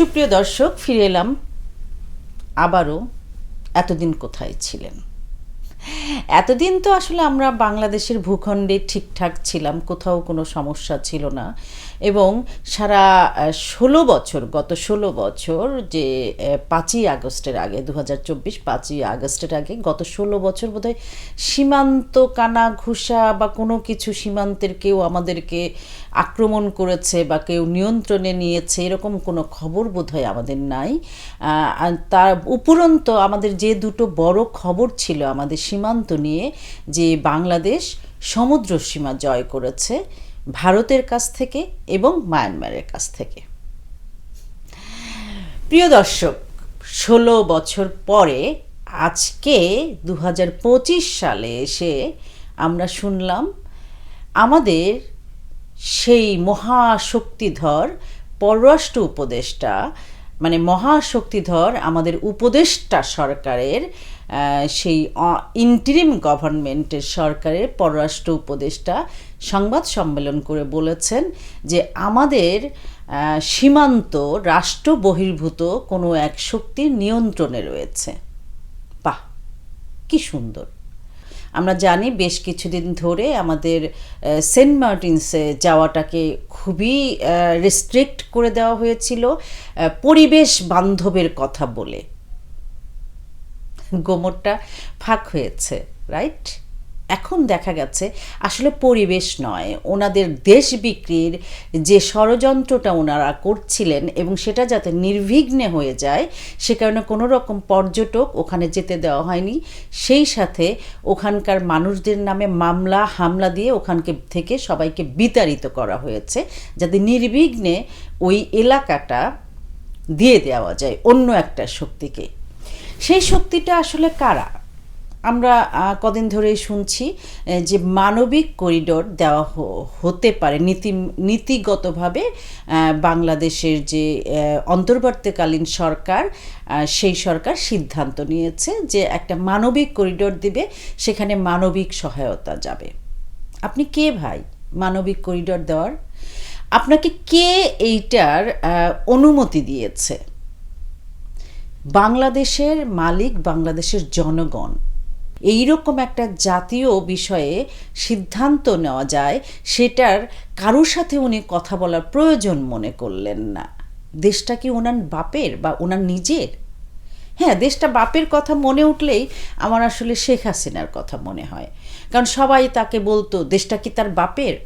সুপ্রিয় দর্শক, ফিরে এলাম। আবারও এতদিন কোথায় ছিলেন? এতদিন তো আসলে আমরা বাংলাদেশের ভূখণ্ডে ঠিকঠাক ছিলাম, কোথাও কোনো সমস্যা ছিল না। এবং সারা ষোলো বছর, গত ষোলো বছর যে পাঁচই আগস্টের আগে দু হাজার চব্বিশ পাঁচই আগস্টের আগে, গত ষোলো বছর বোধহয় সীমান্ত কানা ঘুষা বা কোনো কিছু সীমান্তের কেউ আমাদেরকে আক্রমণ করেছে বা কেউ নিয়ন্ত্রণে নিয়েছে, এরকম কোনো খবর বোধহয় আমাদের নাই। তার উপরন্ত আমাদের যে দুটো বড় খবর ছিল আমাদের সীমান্ত নিয়ে, যে বাংলাদেশ সমুদ্র সীমা জয় করেছে ভারতের কাছ থেকে এবং মায়ানমারের কাছ থেকে। প্রিয় দর্শক, ষোলো বছর পরে আজকে দু হাজার পঁচিশ সালে এসে আমরা শুনলাম, আমাদের সেই মহাশক্তিধর পররাষ্ট্র উপদেষ্টা মানে মহাশক্তিধর আমাদের উপদেষ্টা সরকারের সেই ইন্টিরিম গভর্নমেন্টের সরকারের পররাষ্ট্র উপদেষ্টা সংবাদ সম্মেলন করে বলেছেন যে আমাদের সীমান্ত রাষ্ট্র বহির্ভূত কোনো এক শক্তির নিয়ন্ত্রণে রয়েছে। বাহ, কি সুন্দর। আমরা জানি বেশ কিছুদিন ধরে আমাদের সেন্ট মার্টিনসে যাওয়াটাকে খুবই রেস্ট্রিক্ট করে দেওয়া হয়েছিল পরিবেশ বান্ধবের কথা বলে। গোমরটা ফাঁক হয়েছে রাইট এখন দেখা গেছে আসলে পরিবেশ নয়, ওনাদের দেশ বিক্রির যে ষড়যন্ত্রটা ওনারা করছিলেন এবং সেটা যাতে নির্বিঘ্নে হয়ে যায়, সে কারণে কোনো রকম পর্যটক ওখানে যেতে দেওয়া হয়নি। সেই সাথে ওখানকার মানুষদের নামে মামলা, হামলা দিয়ে ওখানকে থেকে সবাইকে বিতাড়িত করা হয়েছে, যাতে নির্বিঘ্নে ওই এলাকাটা দিয়ে দেওয়া যায় অন্য একটা শক্তিকে। সেই শক্তিটা আসলে কারা? আমরা কদিন ধরেই শুনছি যে মানবিক করিডোর দেওয়া হতে পারে নীতি, নীতিগতভাবে বাংলাদেশের যে অন্তর্বর্তীকালীন সরকার সেই সরকার সিদ্ধান্ত নিয়েছে যে একটা মানবিক করিডোর দিবে, সেখানে মানবিক সহায়তা যাবে। আপনি কে ভাই মানবিক করিডোর দেওয়ার? আপনাকে কে এইটার অনুমতি দিয়েছে? বাংলাদেশের মালিক বাংলাদেশের জনগণ। এইরকম একটা জাতীয় বিষয়ে সিদ্ধান্ত নেওয়া যায়, সেটার কারোর সাথে উনি কথা বলার প্রয়োজন মনে করলেন না। দেশটা কি ওনার বাপের বা ওনার নিজের? হ্যাঁ দেশটা বাপের কথা মনে উঠলেই আমার আসলে শেখ হাসিনার কথা মনে হয়। কারণ সবাই তাকে বলতো, দেশটা কি তার বাপের?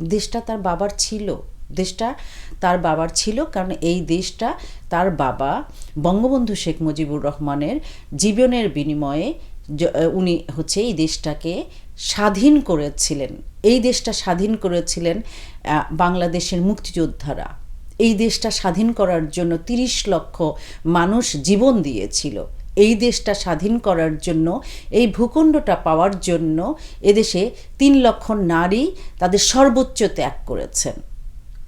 দেশটা তার বাবার ছিল। দেশটা তার বাবার ছিল, কারণ এই দেশটা তার বাবা বঙ্গবন্ধু শেখ মুজিবুর রহমানের জীবনের বিনিময়ে উনি হচ্ছে এই দেশটাকে স্বাধীন করেছিলেন। এই দেশটা স্বাধীন করেছিলেন বাংলাদেশের মুক্তিযোদ্ধারা। এই দেশটা স্বাধীন করার জন্য তিরিশ লক্ষ মানুষ জীবন দিয়েছিল। এই দেশটা স্বাধীন করার জন্য, এই ভূখণ্ডটা পাওয়ার জন্য এদেশে তিন লক্ষ নারী তাদের সর্বোচ্চ ত্যাগ করেছেন।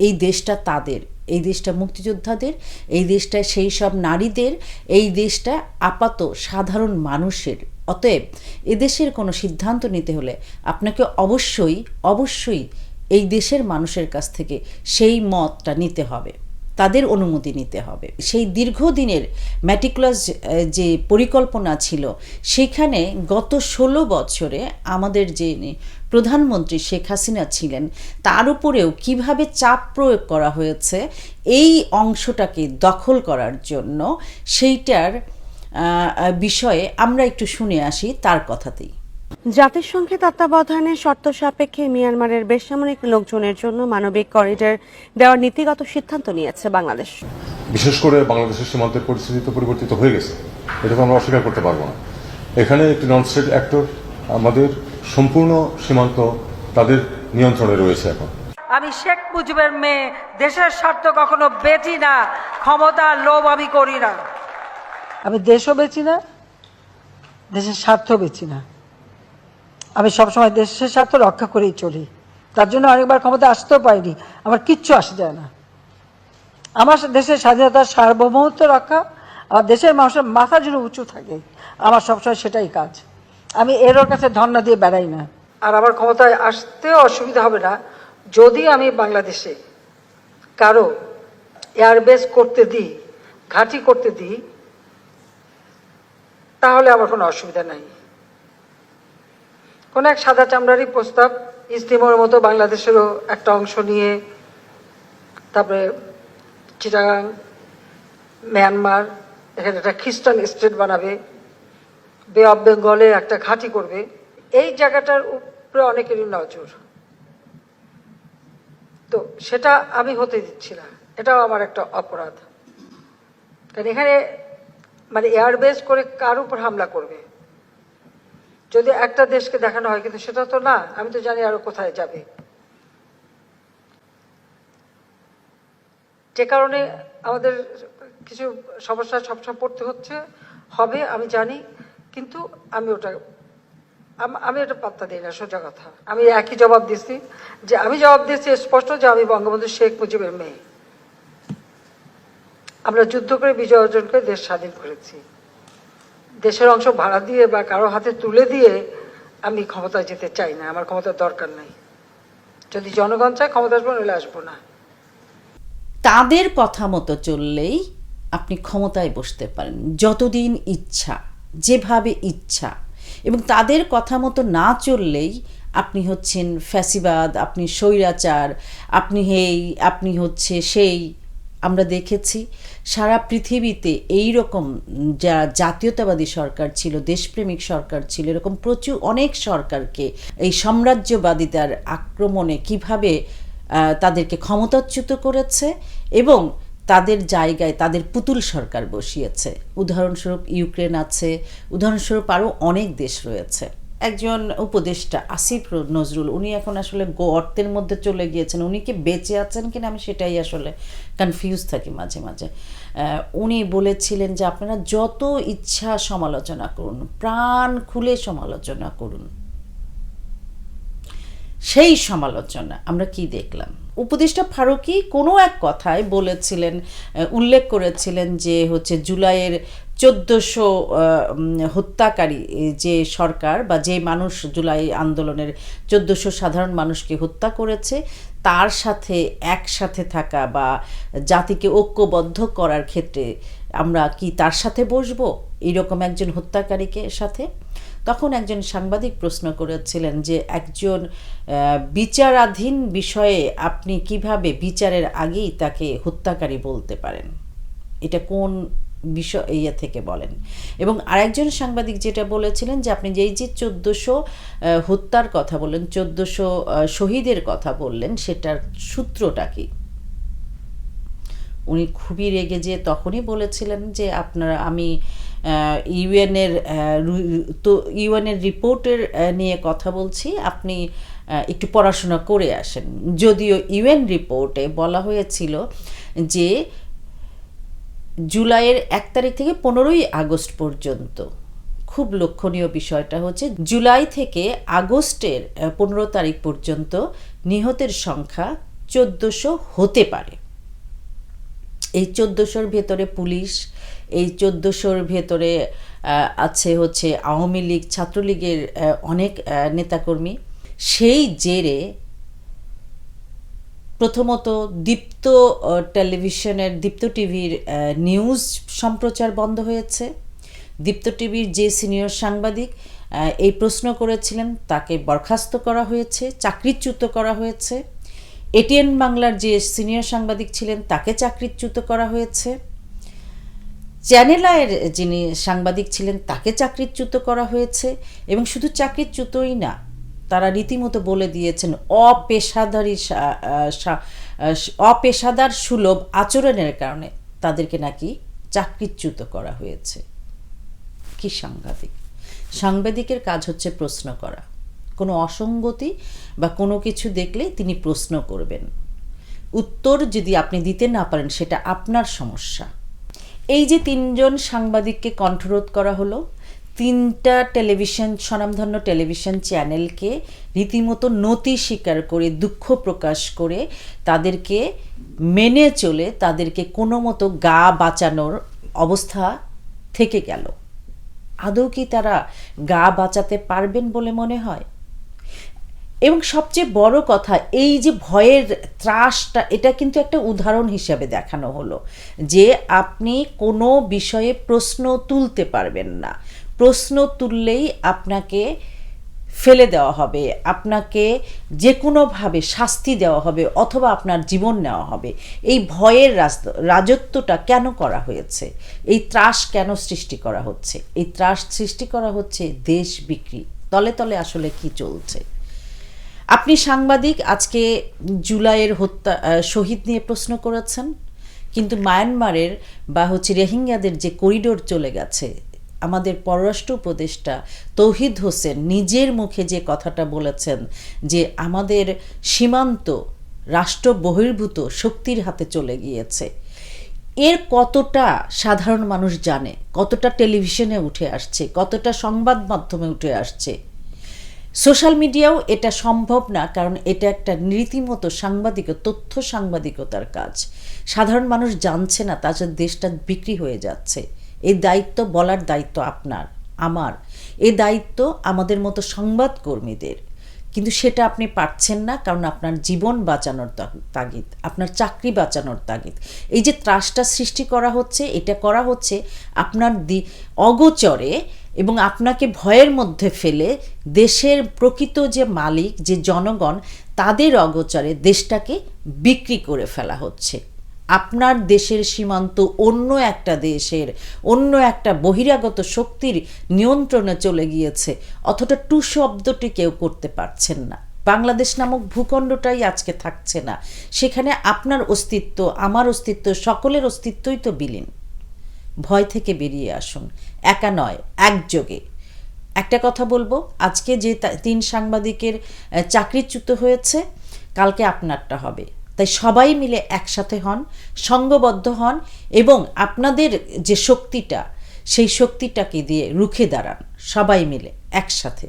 এই দেশটা তাদের, এই দেশটা মুক্তিযোদ্ধাদের, এই দেশটা সেই সব নারীদের, এই দেশটা আপাত সাধারণ মানুষের। অতএব এদেশের কোনো সিদ্ধান্ত নিতে হলে আপনাকে অবশ্যই অবশ্যই এই দেশের মানুষের কাছ থেকে সেই মতটা নিতে হবে। তাদের অনুমতি নিতে হবে। সেই দীর্ঘদিনের ম্যাটিকুলাস যে পরিকল্পনা ছিল, সেখানে গত ষোলো বছরে আমাদের যে প্রধানমন্ত্রী শেখ হাসিনা ছিলেন তার উপরেও কীভাবে চাপ প্রয়োগ করা হয়েছে এই অংশটাকে দখল করার জন্য সেইটার বিষয়ে আমরা একটু শুনে আসি তার কথাতেই। জাতিসংঘের তত্ত্বাবধানে শর্ত সাপেক্ষে মিয়ানমারের বেসামরিক লোকজনের জন্য মানবিক করিডর দেওয়ার নীতিগত সিদ্ধান্ত নিয়েছে বাংলাদেশ। বিশেষ করে বাংলাদেশের সীমান্তের পরিস্থিতি তো পরিবর্তিত হয়ে গেছে। এটা তো আমরা অস্বীকার করতে পারব না। এখানে একটি নন স্টেট অ্যাক্টর আমাদের সম্পূর্ণ সীমান্ত তাদের নিয়ন্ত্রণে রয়েছে এখন। আমি শেখ মুজিবের মেয়ে, দেশের স্বার্থ কখনো বেচি না ক্ষমতার লোভ আমি করি না। আমি দেশও বেচি না, দেশের স্বার্থ বেচি না। আমি সবসময় দেশের স্বার্থ রক্ষা করেই চলি। তার জন্য অনেকবার ক্ষমতা আসতেও পারিনি, আমার কিচ্ছু আসে যায় না। আমার দেশের স্বাধীনতার সার্বভৌমত্ব রক্ষা, আমার দেশের মানুষের মাথা যেন উঁচু থাকে। আমার সবসময় সেটাই কাজ। আমি এর কাছে ধর্ণা দিয়ে বেড়াই না। আর আমার ক্ষমতায় আসতেও অসুবিধা হবে না, যদি আমি বাংলাদেশে কারও এয়ারবেস করতে দিই, ঘাঁটি করতে দিই, তাহলে আমার কোনো অসুবিধা নাই। কোন এক সাদা চামড়ারই প্রস্তাব ইস্তিমোর মতো বাংলাদেশেরও একটা অংশ নিয়ে, তারপরে চিটাগাং, মিয়ানমার, এখানে একটা খ্রিস্টান স্টেট বানাবে বে অফ বেঙ্গলে একটা ঘাঁটি করবে, এই জায়গাটার উপরে অনেকেরই নজর। তো সেটা আমি হতে দিচ্ছি না, এটাও আমার একটা অপরাধ। কারণ এখানে মানে এয়ারবেস করে কার উপর হামলা করবে? যদি একটা দেশকে দেখানো হয়, কিন্তু সেটা তো না, আমি তো জানি আরও কোথায় যাবে। যে কারণে আমাদের কিছু সমস্যা সবসময় পড়তে হচ্ছে, হবে, আমি জানি। কিন্তু আমি ওটা, আম- এটা পাত্তা দিই না, সোজা কথা। আমি একই জবাব দিচ্ছি যে আমি জবাব দিচ্ছি স্পষ্ট যে আমি বঙ্গবন্ধু শেখ মুজিবের মেয়ে। আমরা যুদ্ধ করে বিজয় অর্জন করে দেশ স্বাধীন করেছি। দেশের অংশ ভাড়া দিয়ে বা কারও হাতে তুলে দিয়ে আমি ক্ষমতায় যেতে চাই না, আমার ক্ষমতার দরকার নাই। যদি জনগণ চায় ক্ষমতা আসব, নইলে আসব না। তাদের কথা মতো চললেই আপনি ক্ষমতায় বসতে পারেন, যতদিন ইচ্ছা। যেভাবে ইচ্ছা। এবং তাদের কথা মতো না চললেই আপনি হচ্ছেন ফ্যাসিবাদ, আপনি স্বৈরাচার, আপনি হেই, আপনি হচ্ছে সেই। আমরা দেখেছি সারা পৃথিবীতে এই রকম যা জাতীয়তাবাদী সরকার ছিল, দেশপ্রেমিক সরকার ছিল, এরকম প্রচুর অনেক সরকারকে এই সাম্রাজ্যবাদিতার আক্রমণে কীভাবে তাদেরকে ক্ষমতাচ্যুত করেছে এবং তাদের জায়গায়, তাদের পুতুল সরকার বসিয়েছে। উদাহরণস্বরূপ ইউক্রেন আছে, উদাহরণস্বরূপ আরও অনেক দেশ রয়েছে। একজন উপদেষ্টা আসিফ নজরুল, উনি এখন আসলে গর্তের মধ্যে চলে গিয়েছেন। উনি কি বেঁচে আছেন কিনা আমি সেটাই আসলে কনফিউজ থাকি মাঝে মাঝে। উনি বলেছিলেন যে আপনারা যত ইচ্ছা সমালোচনা করুন, প্রাণ খুলে সমালোচনা করুন। সেই সমালোচনা আমরা কি দেখলাম? উপদেষ্টা ফারুকি কোনো এক কথায় বলেছিলেন উল্লেখ করেছিলেন যে হচ্ছে জুলাইয়ের চোদ্দোশো হত্যাকারী যে সরকার বা যে মানুষ জুলাই আন্দোলনের চোদ্দোশো সাধারণ মানুষকে হত্যা করেছে, তার সাথে একসাথে থাকা বা জাতিকে ঐক্যবদ্ধ করার ক্ষেত্রে আমরা কি তার সাথে বসবো? এইরকম একজন হত্যাকারীকে সাথে? তখন একজন সাংবাদিক প্রশ্ন করেছিলেন যে, একজন বিচারাধীন বিষয়ে আপনি কীভাবে বিচারের আগেই তাকে হত্যাকারী বলতে পারেন? এটা কোন বিষয় ইয়ে থেকে বলেন। এবং আরেকজন সাংবাদিক যেটা বলেছিলেন যে, আপনি যেই যে চোদ্দোশো হত্যার কথা বললেন, চোদ্দোশো শহীদের কথা বললেন, সেটার সূত্রটা কি? উনি খুবই রেগে যে তখনই বলেছিলেন যে আপনারা, আমি ইউএনের তো ইউএনের রিপোর্টের নিয়ে কথা বলছি, আপনি একটু পড়াশোনা করে আসেন। যদিও ইউএন রিপোর্টে বলা হয়েছিল যে জুলাইয়ের এক তারিখ থেকে পনেরোই আগস্ট পর্যন্ত, খুব লক্ষণীয় বিষয়টা হচ্ছে জুলাই থেকে আগস্টের পনেরো তারিখ পর্যন্ত নিহতের সংখ্যা চোদ্দোশো হতে পারে। এই চোদ্দোশোর ভেতরে পুলিশ, এই চোদ্দোশোর ভেতরে আছে হচ্ছে আওয়ামী লীগ, ছাত্রলীগের অনেক নেতাকর্মী। সেই জেরে প্রথমত দীপ্ত টেলিভিশনের, দীপ্ত টিভির নিউজ সম্প্রচার বন্ধ হয়েছে। দীপ্ত টিভির যে সিনিয়র সাংবাদিক এই প্রশ্ন করেছিলেন, তাকে বরখাস্ত করা হয়েছে, চাকরিচ্যুত করা হয়েছে। এটিএন বাংলার যে সিনিয়র সাংবাদিক ছিলেন, তাকে চাকরিচ্যুত করা হয়েছে। চ্যানেল আয়ের যিনি সাংবাদিক ছিলেন, তাকে চাকরিচ্যুত করা হয়েছে এবং শুধু চাকরিচ্যুতই না, তারা রীতিমতো বলে দিয়েছেন, অপেশাদারী অপেশাদার সুলভ আচরণের কারণে তাদেরকে নাকি চাকরিচ্যুত করা হয়েছে। কি সাংবাদিক? সাংবাদিকের কাজ হচ্ছে প্রশ্ন করা। কোনো অসঙ্গতি বা কোনো কিছু দেখলে তিনি প্রশ্ন করবেন। উত্তর যদি আপনি দিতে না পারেন, সেটা আপনার সমস্যা। এই যে তিনজন সাংবাদিককে কণ্ঠরোধ করা হলো, তিনটা টেলিভিশন, স্বনামধন্য টেলিভিশন চ্যানেলকে রীতিমতো নতি স্বীকার করে, দুঃখ প্রকাশ করে তাদেরকে মেনে চলে তাদেরকে কোনো মতো গা বাঁচানোর অবস্থা থেকে গেল। আদৌ কি তারা গা বাঁচাতে পারবেন বলে মনে হয়? এবং সবচেয়ে বড় কথা, এই যে ভয়ের ত্রাসটা, এটা কিন্তু একটা উদাহরণ হিসাবে দেখানো হলো যে আপনি কোনো বিষয়ে প্রশ্ন তুলতে পারবেন না। প্রশ্ন তুললেই আপনাকে ফেলে দেওয়া হবে, আপনাকে যে কোনোভাবে শাস্তি দেওয়া হবে অথবা আপনার জীবন নেওয়া হবে। এই ভয়ের রাজ- রাজত্বটা কেন করা হয়েছে? এই ত্রাস কেন সৃষ্টি করা হচ্ছে? এই ত্রাস সৃষ্টি করা হচ্ছে দেশ বিক্রি, তলে তলে আসলে কি চলছে? আপনি সাংবাদিক, আজকে জুলাইয়ের হত্যা শহীদ নিয়ে প্রশ্ন করেছেন, কিন্তু মায়ানমারের বা হচ্ছে রোহিঙ্গাদের যে করিডোর চলে গেছে, আমাদের পররাষ্ট্র উপদেষ্টা তৌহিদ হোসেন নিজের মুখে যে কথাটা বলেছেন যে আমাদের সীমান্ত রাষ্ট্র বহির্ভূত শক্তির হাতে চলে গিয়েছে, এর কতটা সাধারণ মানুষ জানে, কতটা টেলিভিশনে উঠে আসছে, কতটা সংবাদ মাধ্যমে উঠে আসছে সোশ্যাল মিডিয়াও এটা সম্ভব না, কারণ এটা একটা রীতিমতো সাংবাদিক, তথ্য সাংবাদিকতার কাজ। সাধারণ মানুষ জানছে না তাছাড়া দেশটা বিক্রি হয়ে যাচ্ছে। এই দায়িত্ব বলার দায়িত্ব আপনার, আমার। এ দায়িত্ব আমাদের মতো সংবাদকর্মীদের। কিন্তু সেটা আপনি পারছেন না, কারণ আপনার জীবন বাঁচানোর তাগিদ, আপনার চাকরি বাঁচানোর তাগিদ। এই যে ত্রাসটা সৃষ্টি করা হচ্ছে, এটা করা হচ্ছে আপনার দি, অগোচরে এবং আপনাকে ভয়ের মধ্যে ফেলে দেশের প্রকৃত যে মালিক, যে জনগণ, তাদের অগোচরে দেশটাকে বিক্রি করে ফেলা হচ্ছে। আপনার দেশের সীমান্ত অন্য একটা দেশের, অন্য একটা বহিরাগত শক্তির নিয়ন্ত্রণে চলে গিয়েছে অথবা টু শব্দটি কেউ করতে পারছেন না। বাংলাদেশ নামক ভূখণ্ডটাই আজকে থাকছে না। সেখানে আপনার অস্তিত্ব, আমার অস্তিত্ব, সকলের অস্তিত্বই তো বিলীন। ভয় থেকে বেরিয়ে আসুন। একা নয়, একযোগে। একটা কথা বলব, আজকে যে তিন সাংবাদিকের চাকরিচ্যুত হয়েছে, কালকে আপনারটা হবে। তাই সবাই মিলে একসাথে হন, সঙ্গবদ্ধ হন এবং আপনাদের যে শক্তিটা, সেই শক্তিটাকে দিয়ে রুখে দাঁড়ান, সবাই মিলে একসাথে।